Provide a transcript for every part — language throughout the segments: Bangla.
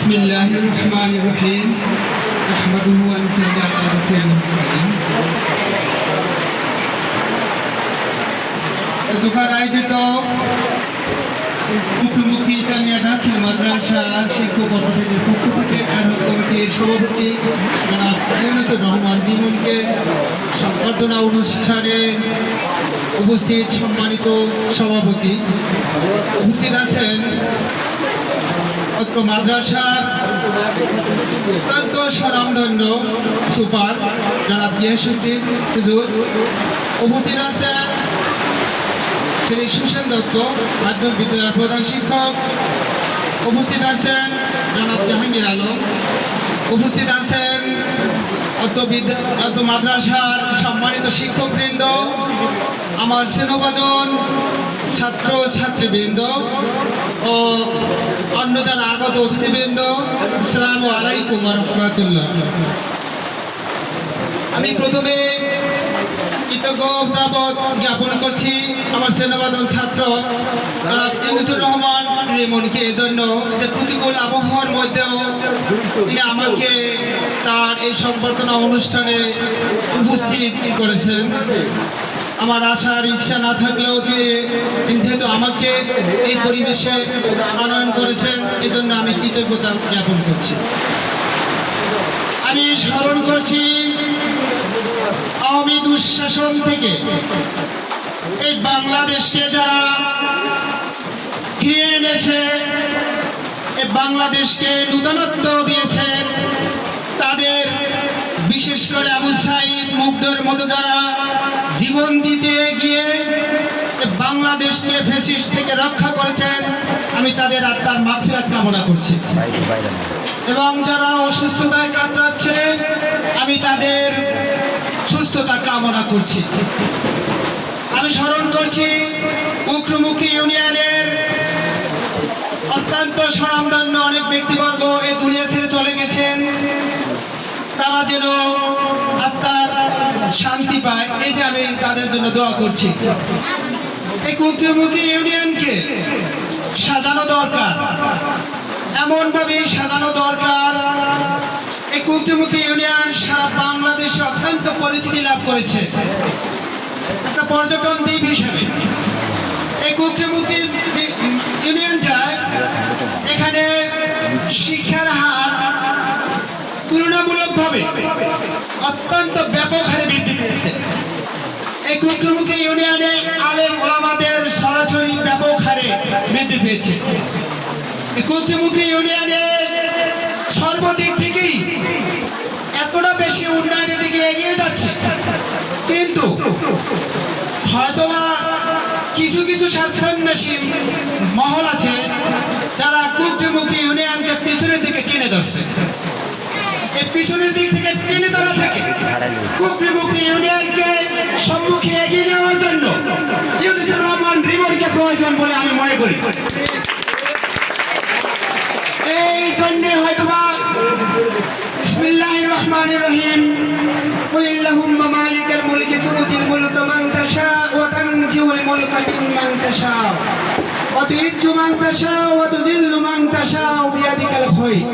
بسم الله الرحمن الرحيم نحمده ونصلي على رسوله الكريم দোকান আয়োজিত মুখোমুখি ইসলামিয়া দাখিল মাদ্রাসা শিক্ষক কর্মসূচির পক্ষ থেকে আয়োজক কমিটির সভাপতি জনাব আইনুর রহমান দিমনকে সংবর্ধনা অনুষ্ঠানে উপস্থিত সম্মানিত সভাপতি উপস্থিত আছেন অত্র মাদ্রাসার অত্যন্ত স্বনামধন্য সুপার, জনাব জিয়াসুদ্দিন হুজুর। উপস্থিত আছেন শ্রী সুশান্ত দত্ত, মাধ্যমিক বিদ্যালয়ের প্রধান শিক্ষক। উপস্থিত আছেন জনাব জাহাঙ্গীর আলম। উপস্থিত আছেন অত বিদ্যা অত মাদ্রাসার সম্মানিত শিক্ষকবৃন্দ, আমার স্নেহভাজন ছাত্র ছাত্রীবৃন্দ ও অন্য যারা আগত অতিথিবৃন্দ, আসসালামু আলাইকুম রহমতুল্লাহ। আমি প্রথমে জ্ঞাপন করছি আমার স্নেহবাদন ছাত্র রহমান। রেমনকে যে প্রতিকূল আবহাওয়ার মধ্যেও তিনি আমাকে তার এই সম্বর্ধনা অনুষ্ঠানে উপস্থিত করেছেন। আমার আসার ইচ্ছা না থাকলেও তিনি যেহেতু আমাকে এই পরিবেশে আনয়ন করেছেন, এজন্য আমি কৃতজ্ঞতা জ্ঞাপন করছি। আমি স্মরণ করছি আওয়ামী দুঃশাসন থেকে এই বাংলাদেশকে যারা ফিরিয়ে এনেছে, এই বাংলাদেশকে নূতনত্ব দিয়েছে, তাদের বিশেষ করে আবু সাইদ, মুগ্ধর মতো যারা জীবন দিতে গিয়ে বাংলাদেশকে ফেসিস থেকে রক্ষা করেছেন, আমি তাদের আত্মার মাফিরাত কামনা করছি। এবং যারা অসুস্থতায় কাতরাচ্ছে, আমি তাদের সুস্থতা কামনা করছি। আমি স্মরণ করছি উক্রমুখী ইউনিয়নের অত্যন্ত স্বনামধন্য অনেক ব্যক্তিবর্গ এ দুনিয়া ছেড়ে চলে গেছেন তারা যেন আত্মার শান্তি পায় যে আমি তাদের জন্য দোয়া করছি। এই ইউনিয়নকে সাজানো দরকার। সাজানো দরকার, এই ইউনিয়ন সারা বাংলাদেশে অত্যন্ত পরিচিতি লাভ করেছে। একটা পর্যটন দ্বীপ হিসেবে। এই কুদ্রমুখী ইউনিয়ন যায় এখানে শিক্ষার হার তুলনামূলকভাবে অত্যন্ত ব্যাপক হারে বৃদ্ধি বৃদ্ধি পেয়েছে এই কুদ্রমুখী ইউনিয়নে সর্বদিক থেকেই এতটা বেশি উন্নয়নের দিকে এগিয়ে যাচ্ছে। কিন্তু হয়তোবা কিছু কিছু স্বার্থান্বেষী মহল আছে, যারা কুদ্রমুখী ইউনিয়নকে পিছনের দিকে টেনে ধরছে। এই পিছনের দিক থেকে টেনে ধরা থাকে কুদ্রমুখী ইউনিয়নকে সম্মুখে এগিয়ে নেওয়ার জন্য ইউনিসুর রহমান রিমনকে প্রয়োজন বলে আমি মনে করি এই জন্য হয়তোবা বিসমিল্লাহির রহমানির রহিম قل اللهم مالك الملك تؤتي الملك من تشاء وتنزع الملك ممن تشاء وتعز من تشاء وتذل من تشاء بيدك الخير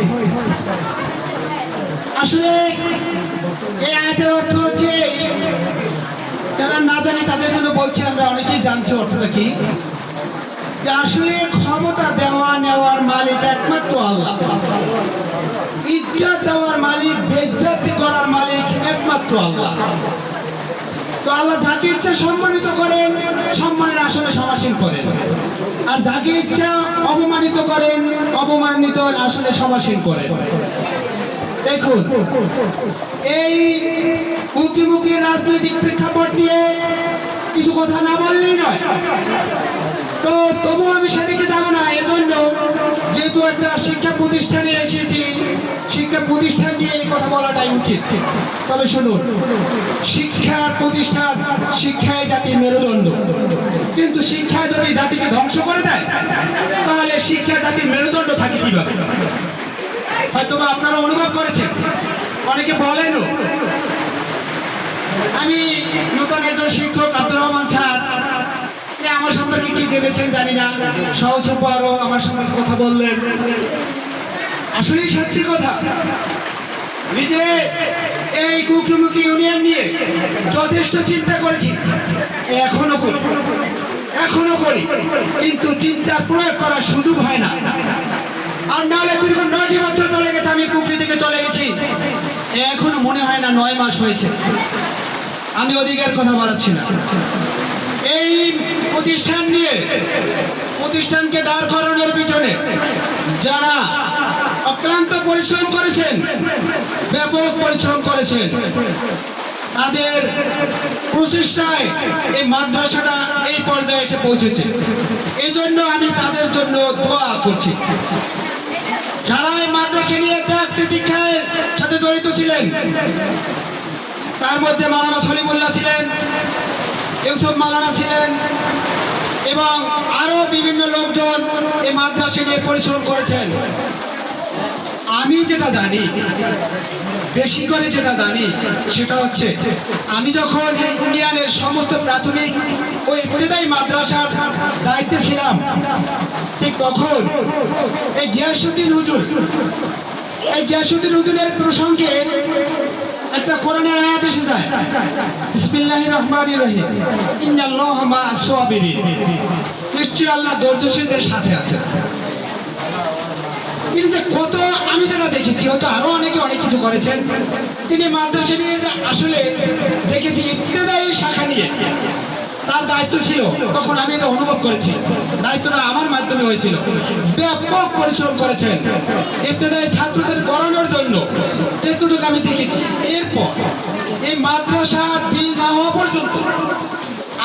আসলে এই আয়াতের অর্থ হচ্ছে যারা না জানে তাদের জন্য বলছি আমরা অনেকেই জানছি অর্থটা কি আসলে ক্ষমতা দেওয়া নেওয়ার মালিক একমাত্র আল্লাহ। ইজ্জত দেওয়ার মালিক, বেজ্জাতি করার মালিক একমাত্র আল্লাহ। তো আল্লাহ যাকে ইচ্ছা সম্মানিত করেন, সম্মানের আসনে সমাসীন করেন। আর যাকে ইচ্ছা অপমানিত করেন, অপমানিত আসনে সমাসীন করেন। দেখুন, এই মুক্তিমুখী রাজনৈতিক প্রেক্ষাপট নিয়ে কিছু কথা না বললেই নয়। তো তবু আমি সেদিকে যাব না, এজন্য যেহেতু একটা শিক্ষা প্রতিষ্ঠানে এসেছি, শিক্ষা প্রতিষ্ঠান নিয়ে এই কথা বলাটাই উচিত। তবে শুনুন শিক্ষার প্রতিষ্ঠান শিক্ষায় জাতির মেরুদণ্ড। কিন্তু শিক্ষা যদি জাতিকে ধ্বংস করে দেয়, তাহলে শিক্ষা জাতির মেরুদণ্ড থাকে কীভাবে? হয়তো আপনারা অনুভব করেছেন, অনেকে বলেনও। আমি নতুন একজন শিক্ষক, আব্দুর রহমান যে আমার সম্পর্কে কি জেনেছেন জানি না। সহজ আরও আমার সম্পর্কে কথা বললেন। আসলেই সত্যি কথা। নিজে এই কুকরুমুখী ইউনিয়ন নিয়ে যথেষ্ট চিন্তা করেছি। এখনও করি। এখনও করি। কিন্তু চিন্তা প্রয়োগ করার সুযোগ হয় না। আর নাহলে দীর্ঘ নয়টি বছর চলে গেছে, আমি কুকরি থেকে চলে গেছি। এখনও মনে হয় না নয় মাস হয়েছে। আমি অধিকার কথা বাড়াচ্ছি না। এই প্রতিষ্ঠান নিয়ে, প্রতিষ্ঠানকে দাঁড় করানোর পিছনে যারা অক্লান্ত পরিশ্রম করেছেন, ব্যাপক পরিশ্রম করেছেন, তাদের প্রচেষ্টায় এই মাদ্রাসাটা এই পর্যায়ে এসে পৌঁছেছে। এই জন্য আমি তাদের জন্য দোয়া করছি। যারা এই মাদ্রাসা নিয়ে ত্যাগ তিতিক্ষায় সাথে জড়িত ছিলেন, তার মধ্যে মালানা সলিমুল্লাহ ছিলেন ইউসুফ মালানা ছিলেন এবং আরও বিভিন্ন লোকজন এই মাদ্রাসা নিয়ে পরিশ্রম করেছেন। আমি যেটা জানি, বেশি করে যেটা জানি, সেটা হচ্ছে আমি যখন ইন্ডিয়ানের সমস্ত প্রাথমিক ওই পরিদায়ী মাদ্রাসার দায়িত্বে ছিলাম, ঠিক তখন এই গিয়াসুদ্দিন হুজুর, এই গিয়াসুদ্দিন হুজুরের প্রসঙ্গে একটা কোরআনের আয়াত এসে যায়। বিসমিল্লাহির রহমানির রহিম। ইন্নাল্লাহা মা'আস সাবিরিন। নিশ্চয় আল্লাহ ধৈর্যশীলদের সাথে আছেন। তিনি যে কত, আমি যেটা দেখেছি, হয়তো আরও অনেকে অনেক কিছু করেছেন। তিনি মাদ্রাসা নিয়ে যে আসলে দেখেছি, ইবতেদায়ী শাখা নিয়ে। তার দায়িত্ব ছিল, তখন আমি এটা অনুভব করেছি। দায়িত্বটা আমার মাধ্যমে হয়েছিল। ব্যাপক পরিশ্রম করেছেন। ইবতেদায়ী ছাত্রদের করানোর জন্য যেটুকু আমি দেখেছি। এরপর এই মাদ্রাসা বিল না হওয়া পর্যন্ত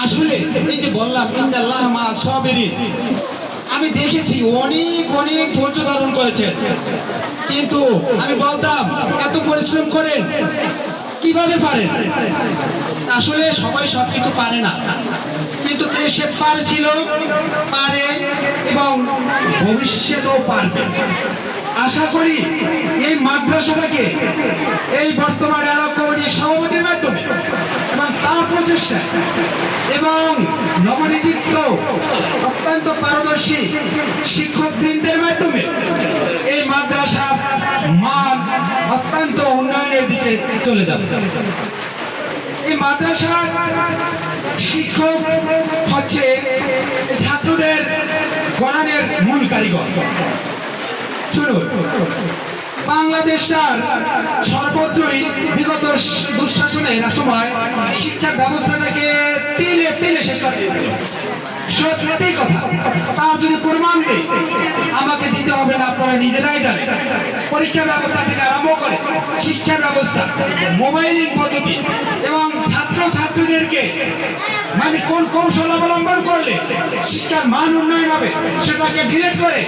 আসলে এই যে বললাম ইন্দাল্লাহ মা সাবিরিন। আমি দেখেছি অনেক অনেক ধৈর্য ধারণ করেছেন। কিন্তু আমি বলতাম, এত পরিশ্রম করেন কীভাবে পারেন আসলে সবাই সবকিছু পারে না। কিন্তু সে পারছিল, পারে এবং ভবিষ্যতেও পারবে। আশা করি এই মাদ্রাসাটাকে এই বর্তমান এলাকা কমিটির সভাপতির মাধ্যমে এবং তার প্রচেষ্টায় এবং নবনিযুক্ত অত্যন্ত পারদর্শী শিক্ষক বৃন্দের মাধ্যমে এই মাদ্রাসার মান অত্যন্ত উন্নয়নের দিকে চলে যাবে। এই মাদ্রাসার শিক্ষক হচ্ছে ছাত্রদের গণনের মূল কারিগর। শুনুন বাংলাদেশটার সর্বত্রই বিগত দুঃশাসনের সময় শিক্ষা ব্যবস্থাটাকে তিলে তিলে শেষ করে। দিয়েছিল সত্যি কথা, তার যদি প্রমাণ দেয় আমাকে দিতে হবে না। আপনারা নিজেরাই জানে। পরীক্ষা ব্যবস্থা থেকে আরম্ভ করে শিক্ষা ব্যবস্থা মোবাইলিং পদ্ধতি এবং ছাত্র ছাত্রীদেরকে মানে কোন কৌশল অবলম্বন করলে শিক্ষার মান উন্নয়ন হবে সেটাকে ডিলেট করে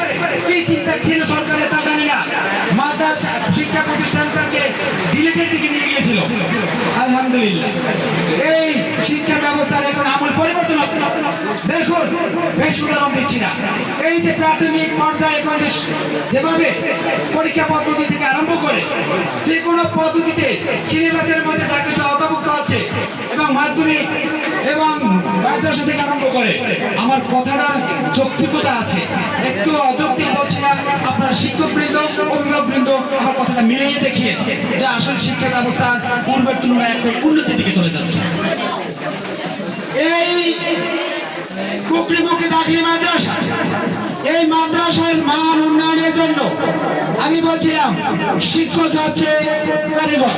কি চিন্তা ছিল সরকারের, তা জানি না। মাদ্রাসা শিক্ষা প্রতিষ্ঠানটাকে ডিলেটের দিকে নিয়ে গিয়েছিল। আলহামদুলিল্লাহ। এই শিক্ষা ব্যবস্থার এখন আমূল পরিবর্তন হচ্ছে। দেখুন, বেশ উদাহরণ দিচ্ছি না। এই যে প্রাথমিক পর্যায়ে এখন যেভাবে পরীক্ষা পদ্ধতি থেকে আরম্ভ করে, যে কোনো পদ্ধতিতে সিলেবাসের মধ্যে যা কিছু আছে এবং মাধ্যমিক এবং মাদ্রাসা থেকে আরম্ভ করে আমার কথাটার যৌক্তিকতা আছে। একটু অযৌক্তিক বলছি না আপনার শিক্ষক বৃন্দ অভিভাবক আমার কথাটা মিলিয়ে দেখিয়ে যে আসলে শিক্ষা ব্যবস্থা পূর্বের তুলনায় একটা উন্নতির দিকে চলে যাচ্ছে। এই কুকরিমুখী দাখিল মাদ্রাসা এই মাদ্রাসার মান উন্নয়নের জন্য আমি বলছিলাম শিক্ষক হচ্ছে কারিগর।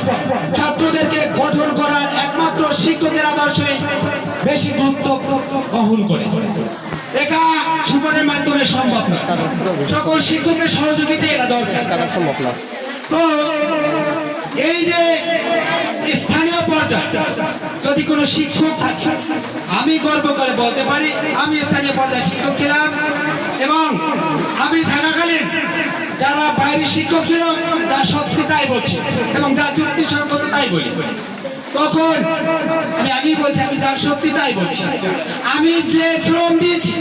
ছাত্রদেরকে গঠন করার একমাত্র শিক্ষকের আদর্শে বেশি গুরুত্ব বহন করে। একা সুপারের মাধ্যমে সম্ভব না। সকল শিক্ষকের সহযোগিতা এটা দরকার সম্ভব না। তো এই যে স্থানীয় পর্যায়ে যদি কোনো শিক্ষক থাকে আমি গর্ব করে বলতে পারি আমি স্থানীয় পর্যায়ে শিক্ষক ছিলাম। এবং আমি থাকাকালীন যারা বাইরের শিক্ষক ছিল তা সত্যি তাই বলছি এবং যা যুক্তিসঙ্গত তাই বলি। তখন আমি আগেই বলছি, আমি তার সত্যি তাই বলছি। আমি যে শ্রম দিয়েছি,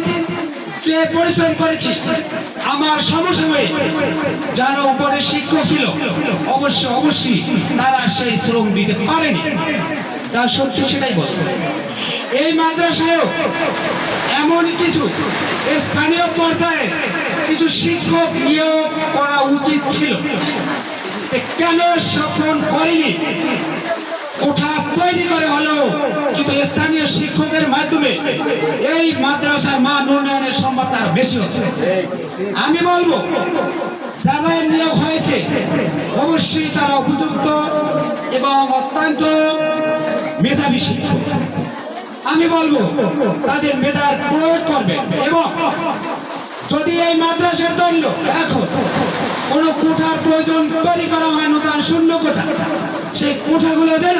যে পরিশ্রম করেছি, আমার সমসাময়িক যারা উপরে শিক্ষক ছিল, অবশ্য, অবশ্যই তারা সেই শ্রম দিতে পারেনি। তার সত্যি সেটাই বল এই মাদ্রাসায়ও এমন কিছু স্থানীয় পর্যায়ে কিছু শিক্ষক নিয়োগ করা উচিত ছিল। কেন সফল করেনি কোঠা তৈরি করে হলো কিন্তু স্থানীয় শিক্ষকের মাধ্যমে এই মাদ্রাসার মান উন্নয়নের সম্ভব তার বেশি হতো। আমি বলব যারা নিয়োগ হয়েছে, অবশ্যই তারা উপযুক্ত এবং অত্যন্ত মেধাবী শিক্ষক। আমি বলব তাদের মেধার প্রয়োগ করবে এবং যদি এই মাদ্রাসার জন্য এখন কোনো কোঠার প্রয়োজন তৈরি করা হয় নতুন শূন্য কোঠা। সেই কোঠাগুলো দিল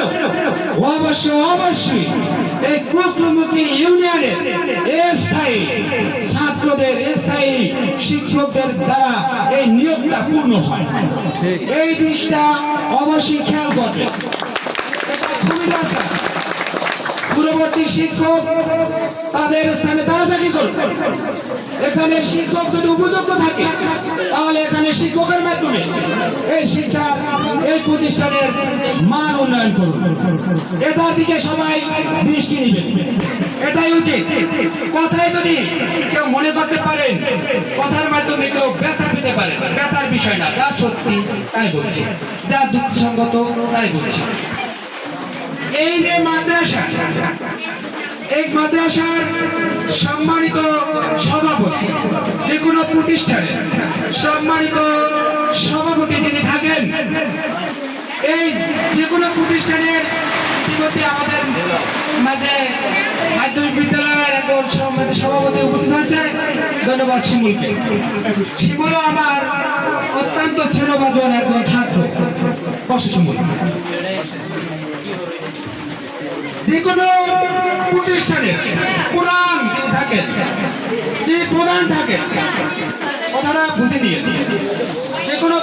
অবশ্যই অবশ্যই এই কুকরমুখী ইউনিয়নের স্থায়ী ছাত্রদের স্থায়ী শিক্ষকদের দ্বারা এই নিয়োগটা পূর্ণ হয়। এই দিকটা অবশ্যই খেয়াল করবে। পূর্ববর্তী শিক্ষক তাদের স্থানে তারা চাকরি করবে এখানে শিক্ষক যদি উপযুক্ত থাকে, তাহলে এখানে শিক্ষকের মাধ্যমে এই শিক্ষা, এই প্রতিষ্ঠানের মান উন্নয়ন করবে এটার দিকে সবাই দৃষ্টি নিবে এটাই উচিত। কথায় যদি কেউ মনে করতে পারেন কথার মাধ্যমে কেউ ব্যথা পেতে পারে, ব্যথার বিষয় না, যা সত্যি তাই বলছি, যা দুঃখসঙ্গত তাই বলছি। এই যে মাদ্রাসা এই মাদ্রাসার সম্মানিত সভাপতি, যে কোনো প্রতিষ্ঠানে সম্মানিত সভাপতি যিনি থাকেন, এই যে কোনো প্রতিষ্ঠানের ইতিমধ্যে আমাদের মাঝে মাধ্যমিক বিদ্যালয়ের সম্মানিত সভাপতি উপস্থিত হয়েছে। ধন্যবাদ শিমুলকে। শিমুল আমার অত্যন্ত ছেলেবাজন একজন ছাত্র। বসে শিমুল। যে কোনো প্রতিষ্ঠানে প্রধান যিনি থাকেন প্রধান থাকেন, কথাটা বুঝে যে কোনো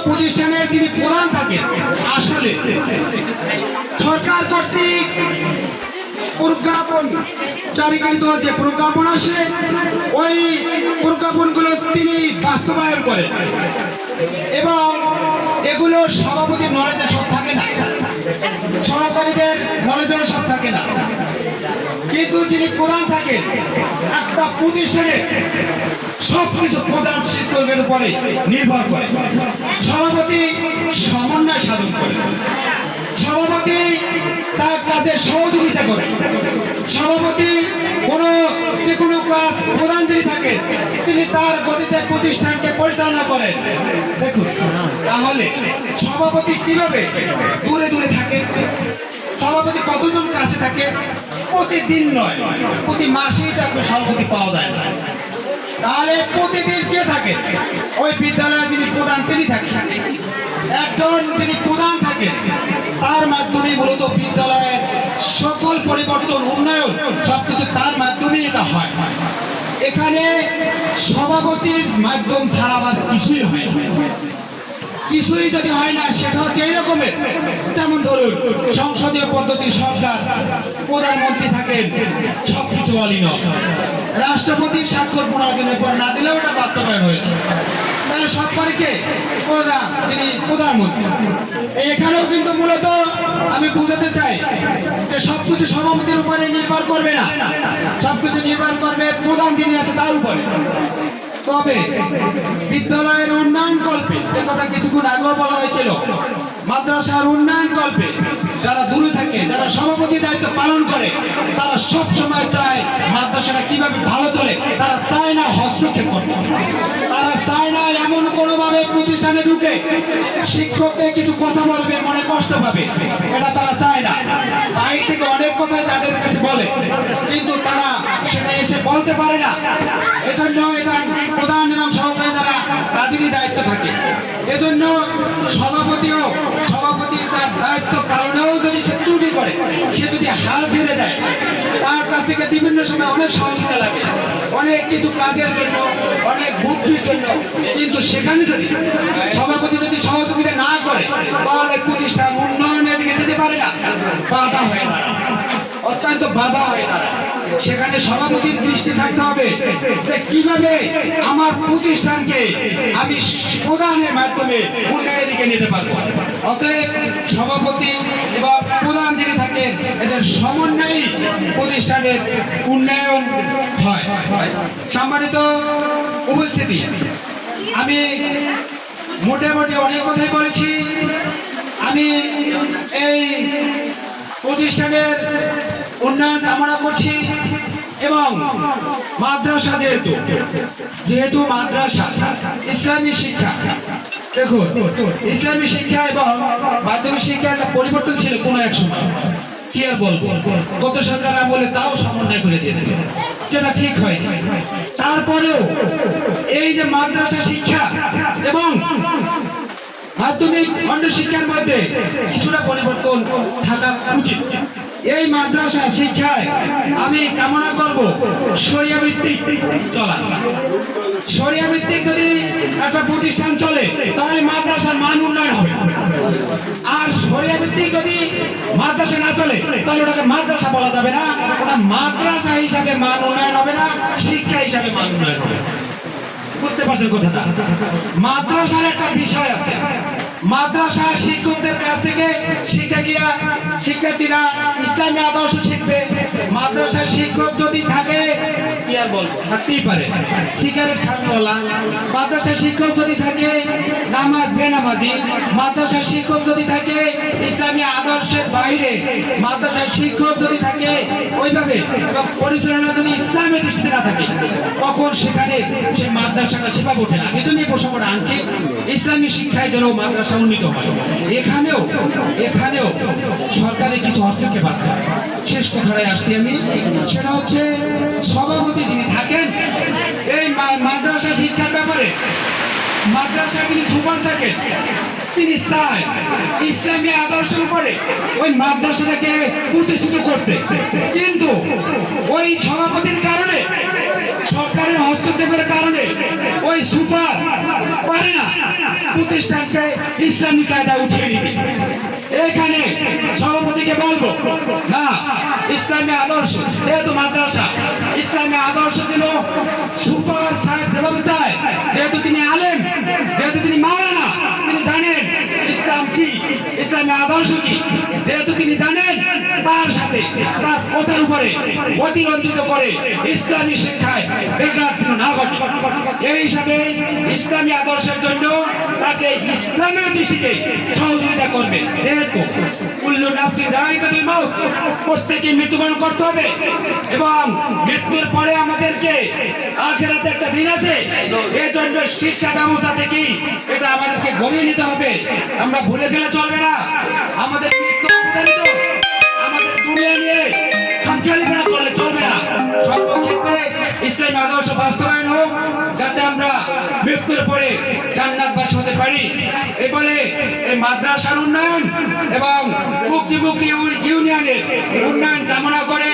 থাকেন, আসলে সরকার কর্তৃক প্রজ্ঞাপন জারিকৃত যে প্রজ্ঞাপন আসে, ওই প্রজ্ঞাপনগুলো তিনি বাস্তবায়ন করেন। এবং এগুলো সভাপতির নলেজে সব থাকে না। সহকারীদের নলেজে সব থাকে না। কিন্তু যিনি প্রধান থাকেন, একটা প্রতিষ্ঠানের সবকিছু প্রধান শিক্ষকের উপরে নির্ভর করে। সভাপতি সমন্বয় সাধন করে। সভাপতি তার কাজে সহযোগিতা করে। সভাপতি কাজ প্রধান যিনি থাকেন তিনি তার গতিতে প্রতিষ্ঠানকে পরিচালনা করেন। দেখুন, তাহলে সভাপতি কীভাবে দূরে দূরে থাকে? সভাপতি কতজন কাছে থাকে? প্রতিদিন নয়। প্রতি মাসেই তাকে সভাপতি পাওয়া যায় না। তাহলে প্রতিদিন কে থাকে? ওই বিদ্যালয়ের যিনি প্রধান, তিনি থাকেন একজন যিনি প্রধান থাকেন তার মাধ্যমে মূলত বিদ্যালয়ের সকল পরিবর্তন, উন্নয়ন, সবকিছু তার মাধ্যমেই এটা হয়। এখানে সভাপতির মাধ্যম ছাড়া আবার কিছুই হয় কিছুই যদি হয় না, সেটা হচ্ছে এই রকমের যেমন ধরুন, সংসদীয় পদ্ধতি সরকার, প্রধানমন্ত্রী থাকেন, সবকিছু অলীন রাষ্ট্রপতির স্বাক্ষর পনেরো পর না দিলেও ওটা বাস্তবায়ন হয়েছে তাহলে সব পারিকে প্রধান যিনি প্রধানমন্ত্রী। এখানেও কিন্তু মূলত আমি বুঝাতে চাই যে সবকিছু সভাপতির উপরে নির্ভর করবে না। সবকিছু নির্ভর করবে প্রধান যিনি আছে তার উপরে। তবে বিদ্যালয়ের উন্নয়ন কল্পে এ কথা কিছুক্ষণ আগেও বলা হয়েছিল মাদ্রাসার উন্নয়ন কল্পে যারা দূরে থাকে, যারা সভাপতি দায়িত্ব পালন করে, তারা সব সময় চায় মাদ্রাসাটা কীভাবে ভালো চলে। তারা চায় না হস্তক্ষেপ করতে। তারা চায় না এমন কোনোভাবে প্রতিষ্ঠানে ঢুকে শিক্ষককে কিছু কথা বলবে, মনে কষ্ট পাবে। এটা তারা চায় না। বাইরে থেকে অনেক কথাই তাদের কাছে বলে, কিন্তু তারা সেটা এসে বলতে পারে না। এজন্য এটা প্রধান এবং সহকারী দ্বারা তাদেরই দায়িত্ব থাকে। এজন্য সভাপতিও সভাপতির তার দায়িত্ব পালনেও যদি সে ত্রুটি করে, সে যদি হাল ছেড়ে দেয়, তার কাছ থেকে বিভিন্ন সময় অনেক সহযোগিতা লাগে, অনেক কিছু কাজের জন্য, অনেক বুদ্ধির জন্য। কিন্তু সেখানে যদি সভাপতি যদি সহযোগিতা না করে, তাহলে প্রতিষ্ঠান উন্নয়নের দিকে যেতে পারে না, বাধা হয়ে দাঁড়ায়। অত্যন্ত বাধা হয়ে দাঁড়ায় সেখানে সভাপতির দৃষ্টি থাকতে হবে যে কীভাবে আমার প্রতিষ্ঠানকে আমি প্রধানের মাধ্যমে উন্নয়নের দিকে নিতে পারব। অতএব সভাপতি এবং প্রধান যিনি থাকেন, এদের সমন্বয়ই প্রতিষ্ঠানের উন্নয়ন হয়। সম্মানিত উপস্থিতি, আমি মোটামুটি অনেক কথাই বলেছি। আমি এই প্রতিষ্ঠানের উন্নয়ন কামনা করছি এবং মাদ্রাসা যেহেতু যেহেতু মাদ্রাসা, ইসলামী শিক্ষা, দেখুন, ইসলামী শিক্ষা এবং মাধ্যমিক শিক্ষা একটা পরিবর্তন ছিল কোনো এক সময়। কি আর বলব? গত সরকার আমলে তাও সমন্বয় করে দিয়েছিল যেটা ঠিক হয়নি। তারপরেও এই যে মাদ্রাসা শিক্ষা এবং মাধ্যমিক, খণ্ড শিক্ষার মধ্যে কিছুটা পরিবর্তন থাকা উচিত। এই মাদ্রাসা শিক্ষায় আমি কামনা করব সরিয়া ভিত্তিক চলা। সরিয়া ভিত্তিক যদি একটা প্রতিষ্ঠান চলে, তাহলে মাদ্রাসার মান উন্নয়ন হবে। আর সরিয়া ভিত্তিক যদি মাদ্রাসা না চলে, তাহলে ওটাকে মাদ্রাসা বলা যাবে না। ওটা মাদ্রাসা হিসাবে মান উন্নয়ন হবে না, শিক্ষা হিসাবে মান উন্নয়ন হবে। বুঝতে পারছেন কথাটা? মাদ্রাসার একটা বিষয় আছে। মাদ্রাসার শিক্ষকদের কাছ থেকে শিক্ষার্থীরা শিক্ষার্থীরা ইসলামী আদর্শ শিখবে। মাদ্রাসার শিক্ষক যদি থাকে, কি আর বলব? থাকতেই পারে। সিগারেট খানওয়ালা মাদ্রাসার শিক্ষক যদি থাকে, নামাজ বেনামাজি, মাদ্রাসার শিক্ষক যদি থাকে, ইসলামী আদর্শের বাইরে, মাদ্রাসার শিক্ষক যদি থাকে, ওইভাবে পরিচালনা যদি ইসলামের দৃষ্টিতে না থাকে, তখন সেখানে সেই মাদ্রাসাটা সেভাবে ওঠে না। এই জন্য এই প্রসঙ্গটা আনছি। ইসলামী শিক্ষায় যেন মাদ্রাসা উন্নীত হয়। এখানেও এখানেও কিছু হস্তক্ষেপ আছে। শেষ কথাটায় আসছি আমি। সেটা হচ্ছে, সভাপতি যিনি থাকেন, এই মাদ্রাসা শিক্ষার ব্যাপারে, মাদ্রাসা তিনি সুপার থাকেন তিনি চায় ইসলামী আদর্শের উপরে ওই মাদ্রাসাটাকে প্রতিষ্ঠিত করতে। কিন্তু ওই সভাপতির কারণে, সরকারের হস্তক্ষেপের কারণে ওই সুপার পারে না। প্রতিষ্ঠানকে ইসলামী কায়দা উঠিয়ে নিতে এখানে সভাপতিকে বলব, না, ইসলামী আদর্শ, যেহেতু মাদ্রাসা, ইসলামী আদর্শ দিল, সুপার সাহেব যেভাবে চায়, যেহেতু তিনি আলেম, যেহেতু তিনি মাওলানা, তিনি জানেন ইসলাম কি, ইসলামী আদর্শ কি, যেহেতু তার কথার উপরে অতিরঞ্জিত করে ইসলামী শিক্ষায় না ঘটে। এই হিসাবে ইসলামী আদর্শের জন্য তাকে ইসলামের দৃষ্টিতে সহযোগিতা করবে। যেহেতু প্রত্যেকে মৃত্যুবরণ করতে হবে এবং মৃত্যুর পরে আমাদেরকে আখেরাতে একটা দিন আছে এই জন্য শিক্ষা ব্যবস্থা থেকেই এটা আমাদেরকে গড়িয়ে নিতে হবে। আমরা ভুলে গেলে চলবে না। আমাদের মৃত্যু দুনিয়া নিয়ে খামখেয়ালিপনা করলে চলবে না। সর্বক্ষেত্রে ইসলামী আদর্শ বাস্তবায়ন হোক, যাতে আমরা মৃত্যুর পরে জান্নাতবাসী হতে পারি। এই বলে এই মাদ্রাসার উন্নয়ন এবং মুক্তিমুক্তি ইউনিয়নের উন্নয়ন কামনা করে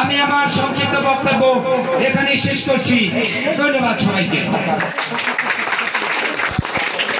আমি আমার সংক্ষিপ্ত বক্তব্য এখানেই শেষ করছি। ধন্যবাদ সবাইকে।